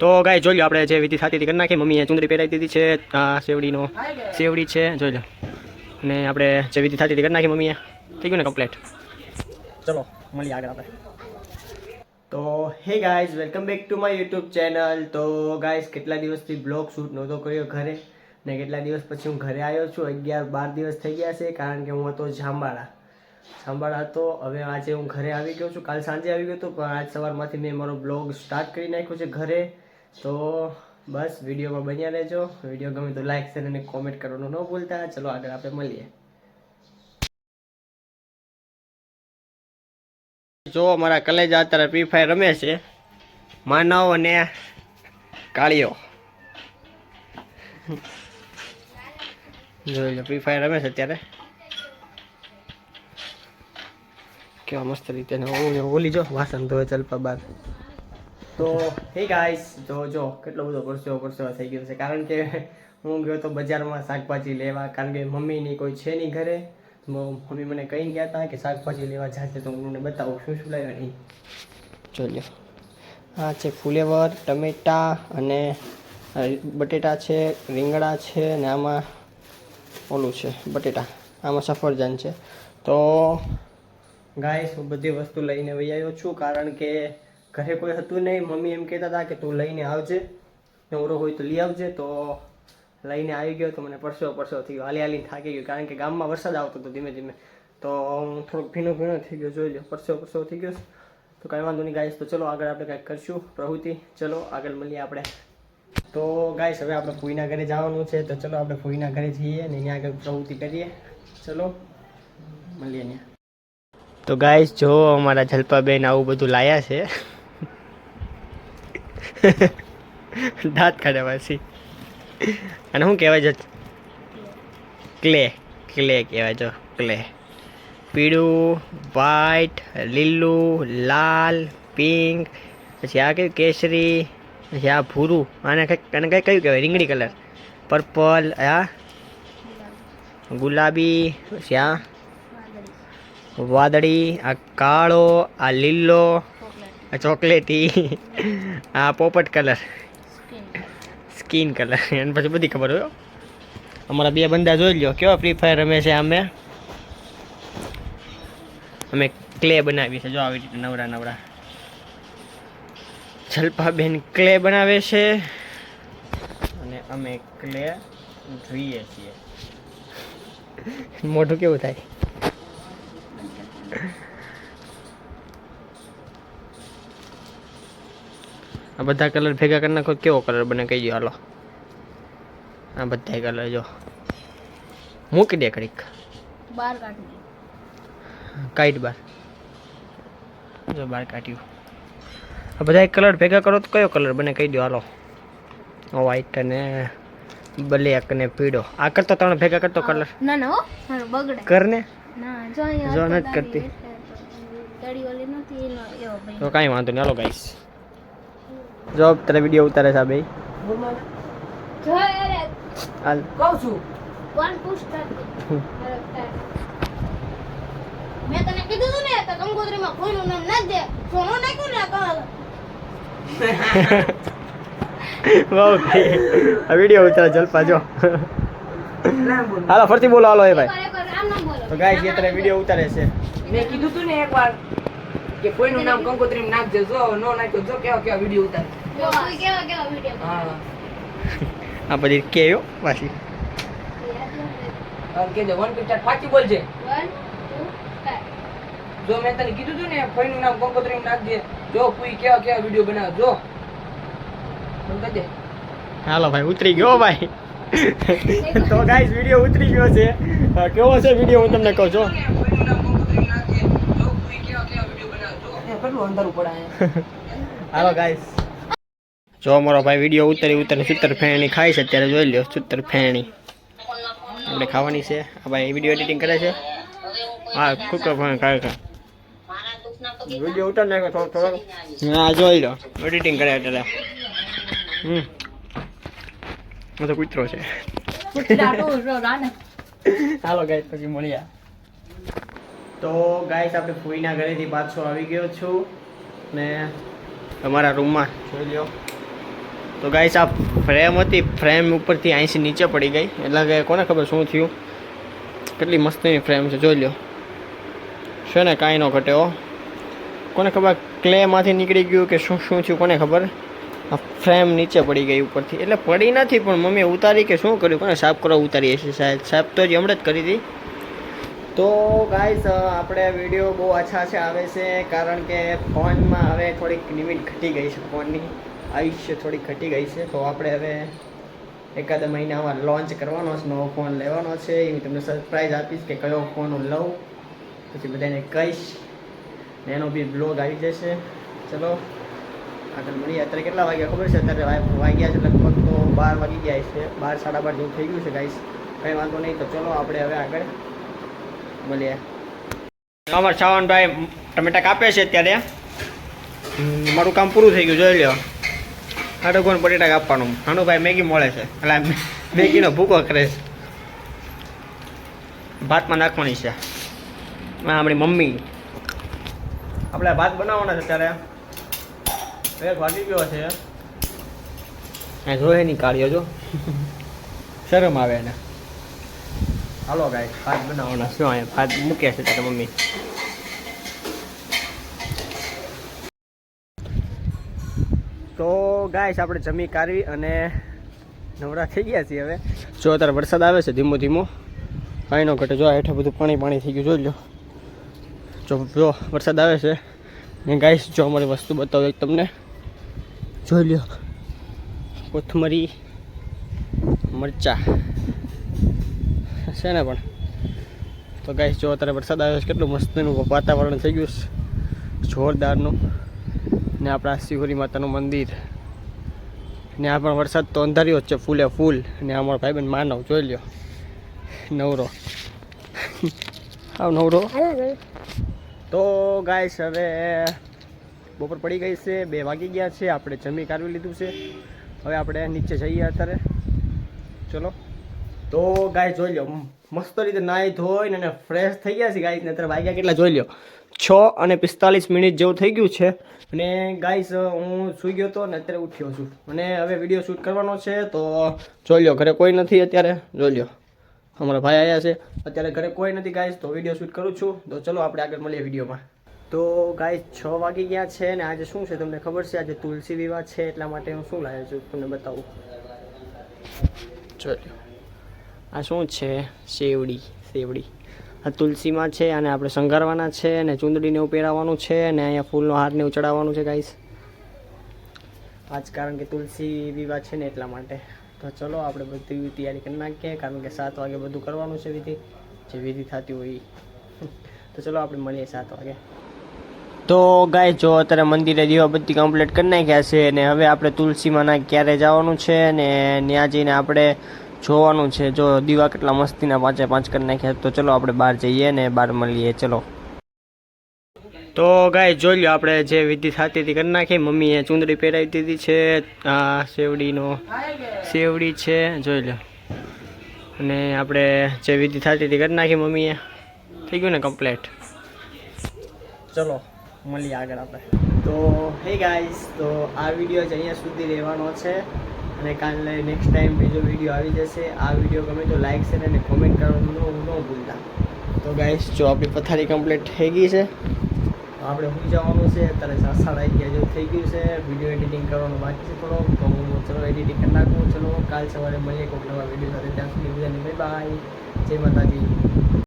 તો ગાય જોઈ લો આપણે જે વિધિ થતી કરી નાખી. મમ્મીએ ચુંદડી પહેરાવી દીધી છે. આ સેવડીનો સેવડી છે, જોઈ લો અને આપણે જે વિધિ થતી કરી નાખી મમ્મીએ. થઈ ગયું ને કમ્પ્લીટ ચલો, મળીએ આગળ આપણે. તો hey guys welcome back to my YouTube channel તો ગાઈઝ કેટલા દિવસથી બ્લોગ શૂટ નહોતો કર્યો ઘરે? ને કેટલા દિવસ પછી હું ઘરે આવ્યો છું? અગિયાર બાર દિવસ થઈ ગયા છે, કારણ કે હું હતો જાંબાળા. જાંબાળા હતો હવે આજે હું ઘરે આવી ગયો છું. કાલ સાંજે આવી ગયો હતો પણ આજ સવારમાંથી મેં મારો બ્લોગ સ્ટાર્ટ કરી નાખ્યો છે ઘરે. તો બસ, વિડીયોમાં બન્યા રહેજો. વીડિયો ગમે તો લાઈક, શેર અને કોમેન્ટ કરવાનું ન ભૂલતા. ચલો, આગળ આપણે મળીએ. જો, અમારા કલેજા અત્યારે ફ્રી ફાયર રમે છે. માનવ અને કાળીઓ. જોઈ લો ફ્રી ફાયર રમે છે અત્યારે. કેવા મસ્ત રીતે ને હું ને ઓલી જો વાસણ ધોવે ચલપા બાર. તો હે ગાઈસ જો જો કેટલો બધો પરસેવો પરસેવો થઈ ગયો છે. કારણ કે હું ગયો તો બજારમાં શાકભાજી લેવા કારણ કે મમ્મીની કોઈ છે નહીં ઘરે. મમ્મી મને કહી ગયા હતા કે શાકભાજી લેવા જાશે તો હું બતાવું શું શું લાવ્યા નહીં જોઈ હા આ છે ફુલેવર ટમેટા અને બટેટા છે રીંગણા છે ને આમાં ઓલું છે બટેટા. આમાં સફરજન છે. તો ગાઈસ, હું બધી વસ્તુ લઈને વહી આવ્યો છું, કારણ કે ઘરે કોઈ હતું નહીં. મમ્મી એમ કહેતા હતા કે તું લઈને આવજે. નવરો હોય તો લઈ આવજે. તો લઈને આવી ગયો તો મને પરસેવો પરસેવો થઈ ગયો હાલી હાલીને થાકી ગયો, કારણ કે ગામમાં વરસાદ આવતો હતો ધીમે ધીમે. તો હું થોડોક ભીનો ભીનો થઈ ગયો, જોઈ લો પરસેવો પરસેવો થઈ ગયો તો કાંઈ વાંધો નહીં ગાઈસ, તો ચલો આગળ આપણે કંઈક કરશું પ્રવૃત્તિ. ચલો આગળ મળીએ આપણે. તો ગાઈસ, હવે આપણે ફૂઈના ઘરે જવાનું છે, તો ચલો આપણે ફૂઈના ઘરે જઈએ ને ત્યાં આગળ પ્રવૃત્તિ કરીએ. ચલો, મળીએ ત્યાં. તો ગાઈસ જો અમારા જલપાબેન આવું બધું લાયા છે. દાંત કાઢ્યા પછી. અને શું કહેવાય જો? ક્લે ક્લે કહેવાય જો ક્લે પીળું વ્હાઈટ લીલું, લાલ પિંક પછી આ કયું? કેસરી, પછી આ ભૂરું, આને કંઈક, આને કંઈ કયું કહેવાય? રીંગણી કલર પર્પલ આ? ગુલાબી, પછી આ? વાદળી, આ કાળો, આ લીલો, આ ચોકલેટી, આ પોપટ કલર. Skin colour. એને પછી બધી ખબર હોય અમારા બે બંદા જોઈ લ્યો. કેવા ફ્રી ફાયર રમે છે અમે અમે ક્લે બનાવી છે જો આવી રીતે નવરા નવરા. જલપાબેન ક્લે બનાવે છે. અને અમે ક્લે જોઈએ છીએ. મોઢું કેવું થાય? આ બધા કલર ભેગા કરી નાખો કેવો કલર બને કહી દો હાલો. આ બધા કલર જો. મૂકી દે કડીક બાર કાઢી કાઈટ બાર. જો બાર કાઢ્યું. આ બધા કલર ભેગા કરો તો કયો કલર બને કહી દો હાલો વ્હાઈટ અને બ્લેક ને પીળો. આ કરતો ત્રણ ભેગા કરતો કલર ના ના હો મારો બગડે. કર ને. ના જો જો નથી કરતી. તો કાંઈ વાંધો નહીં. હાલો ગાઈસ જો તને વીડિયો ઉતારે છે ભાઈ હાલ. કહું છું. કોણ મેં તને કીધું તું ને તો કંકોત્રીમાં કોઈનું નામ ના દે. સોનું નાખ્યું ને આ વીડિયો ઉતારે જલપા જો. હાલો ફરતી બોલો હાલો એ ભાઈ. તો ગાઈસ એ તારે વીડિયો ઉતારે છે. મેં કીધું તું ને એકવાર. કે કોઈનું નામ કંકોત્રી નાખજે જો નો નાખ્યો જો કેવા કેવા વીડિયો ઉતાર. કેવા કેવા વીડિયો હા. આ બધી કેયો પાછી? કેજે વન પિક્ચર ફાકી બોલજે. વન જો મેં તને કીધું તું ને કોઈનું નામ કંકોત્રી નાખજે જો કોઈ કેવા કેવા વીડિયો બનાવ જો. બોલ હાલો ભાઈ ઉતરી ગયો ભાઈ. તો ગાઈસ વીડિયો ઉતરી ગયો છે. કેવો છે વીડિયો હું તમને કહું છું કોઈનું નામ કંકોત્રી નાખજે જો કોઈ કેવા કેવા વીડિયો બનાવે જો કેટલું અંદર પડે અહીંયા હાલો ગાઈસ જો અમારો ભાઈ વીડિયો ઉતરી ઉતરી સૂતર ફેણી ખાય છે અત્યારે જોઈ લ્યો સૂતર ફેણી. આપણે ખાવાની છે. આ ભાઈ વીડિયો એડિટિંગ કરે છે. હા સૂતર ફેણી ખાય છે. વીડિયો ઉતાર નાખો થોડો થોડો. હા જોઈ લો. એડિટિંગ કરે અત્યારે. હમ. તો કૂતરો છે. હાલો ગાઈસ પછી મળ્યા તો ગાઈસ આપણે ફૂઈના ઘરેથી પાછો આવી ગયો છું ને તમારા રૂમમાં. જોઈ લ્યો. તો ગાઈસ આ ફ્રેમ હતી ફ્રેમ ઉપરથી અહીંથી નીચે પડી ગઈ. એટલે કે કોને ખબર શું થયું? કેટલી મસ્તીની ફ્રેમ છે જોઈ લો છે ને કાંઈ ન ઘટે હો. કોને ખબર ક્લેમાંથી નીકળી ગયું કે શું શું થયું કોને ખબર? આ ફ્રેમ નીચે પડી ગઈ ઉપરથી. એટલે પડી નથી પણ મમ્મીએ ઉતારી કે શું કર્યું? કોને સાફ કરવા ઉતારી હશે સાહેબ? સાફ તો જ હમણાં જ કરી હતી. તો ગાઈસ આપણે વીડિયો બહુ આછા છે, આવે છે, કારણ કે ફોનમાં હવે થોડીક લિમિટ ઘટી ગઈ છે, ફોનની. આયુષ્ય થોડીક ઘટી ગઈ છે, તો આપણે હવે એકાદ મહિનામાં લોન્ચ કરવાનો છે, નવો ફોન લેવાનો છે. એ તમને સરપ્રાઈઝ આપીશ કે કયો ફોન હું લઉં. પછી બધાને કહીશ. ને એનો બી બ્લોગ આવી જશે. ચલો, આગળ મળીએ. અત્યારે કેટલા વાગ્યા ખબર છે? અત્યારે વાગ્યા છે લગભગ તો બાર વાગી ગયા છે. બાર, સાડા બાર જેવું થઈ ગયું છે ગાઈસ કંઈ વાંધો નહીં, તો ચલો આપણે હવે આગળ મળીએ. અમાર શ્રાવણભાઈ ટમેટા કાપે છે અત્યારે. મારું કામ પૂરું થઈ ગયું, જોઈ લ્યો. હાડો કોણ બટેટા કાપવાનું. હનુભાઈ મેગી મળે છે. એટલે મેગીનો ભૂકો કરે છે. ભાતમાં નાખવાની છે. આપણી મમ્મી. આપણે ભાત બનાવવાના છે ત્યારે એક વાગી ગયો છે. એ જોઈ નહીં કાઢ્યો જો. શરમ આવે એને. હાલો ગાય ભાત બનાવવાના શું અહીંયા ભાત મૂક્યા છે તારા મમ્મી? તો ગાય આપણે જમી કાઢવી અને નવરા થઈ ગયા છીએ હવે. જો અત્યારે વરસાદ આવે છે ધીમો ધીમો, કાંઈ ન ઘટે. જો હેઠે બધું પાણી પાણી થઈ ગયું, જોઈ લો. જો જો, વરસાદ આવે છે. ને ગાઈસ જો અમારી વસ્તુ બતાવું તમને. જોઈ લો. કોથમરી, મરચા. છે ને પણ. તો ગાઈસ, જો અત્યારે વરસાદ આવ્યો છે, કેટલું મસ્તનું વાતાવરણ થઈ ગયું છે. જોરદારનું. ને આપણા શિવરી માતાનું મંદિર. ને આ પણ વરસાદ તો અંધાર્યો જ છે, ફૂલે ફૂલ. ને અમારો ભાઈબંધ માનવ, જોઈ લ્યો. નવરો. આવ નવરો. તો ગાઈસ, હવે બપોર પડી ગઈ છે, બે વાગી ગયા છે, આપણે જમી કાઢવી લીધું છે. હવે આપણે નીચે જઈએ અત્યારે. ચલો. તો ગાય જોઈ લો મસ્ત રીતે નાહી ધોઈને અને ફ્રેશ થઈ ગયા છે ગાય અત્યારે વાગ્યા કેટલા? જોઈ લો છ અને પિસ્તાલીસ મિનિટ જેવું થઈ ગયું છે. અને ગાઈસ હું સૂઈ ગયો હતો ને અત્યારે ઉઠ્યો છું. અને હવે વીડિયો શૂટ કરવાનો છે, તો જોઈ લો ઘરે કોઈ નથી અત્યારે. જોઈ લો અમારા ભાઈ આવ્યા છે. અત્યારે ઘરે કોઈ નથી ગાઈસ તો વીડિયો શૂટ કરું છું. તો ચલો, આપણે આગળ મળીએ વિડીયોમાં તો ગાઈસ છ વાગી ગયા છે ને આજે શું છે તમને ખબર છે? આજે તુલસી વિવાહ છે, એટલા માટે હું શું લાવ્યો છું, તમને બતાવું. જોઈ લો આ શું છે? સેવડી સેવડી આ તુલસીમાં છે અને આપણે શણગારવાના છે અને ચૂંદડીને એવું પહેરાવવાનું છે અને અહીંયા ફૂલનો હારને એવું ચડાવવાનું છે ગાઈસ આજ કારણ કે તુલસી વિવાહ છે ને એટલા માટે. તો ચલો આપણે બધી તૈયારી કરી નાખીએ, કારણ કે સાત વાગે બધું કરવાનું છે વિધિ. જે વિધિ થતી હોય. તો ચલો આપણે મળીએ સાત વાગે. તો ગાય જો અત્યારે મંદિરે દીવાબત્તી કમ્પ્લીટ કરી નાખ્યા છે અને હવે આપણે તુલસીમાંના ક્યારે જવાનું છે ને ત્યાં જઈને આપણે જોવાનું છે. જો દીવા કેટલા મસ્તીના પાંચે પાંચ કરી નાખ્યા તો ચલો આપણે બહાર જઈએ ને બહાર મળીએ. ચલો. તો ગાય જોઈ લો આપણે જે વિધિ થતી હતી કરી નાખી. મમ્મીએ ચૂંદડી પહેરાવી દીધી છે. આ શેવડીનો શેવડી છે. જોઈ લો અને આપણે જે વિધિ થતી હતી કરી નાખી મમ્મીએ. થઈ ગયું ને કમ્પ્લેટ? ચલો, મળીએ આગળ આપણે. તો હે ગાઈઝ તો આ વીડિયો જ અહીંયા સુધી રહેવાનો છે. અને કાલે નેક્સ્ટ ટાઈમ બીજો વીડિયો આવી જશે. આ વીડિયો ગમે તો લાઈક છે અને કોમેન્ટ કરવાનું ન ભૂલતા. તો ગાઈસ જો આપણી પથારી કમ્પ્લીટ થઈ ગઈ છે આપણે હું જવાનું છે? અત્યારે સાડા અગિયાર જેવું થઈ ગયું છે. વીડિયો એડિટિંગ કરવાનું બાકી છે થોડો તો હું ચલો એડિટિંગ કરી નાખું. ચલો, કાલ સવારે મળીએ કોઈક નવા વીડિયો સાથે. ત્યાં સુધી બધાને બાય બાય જય માતાજી.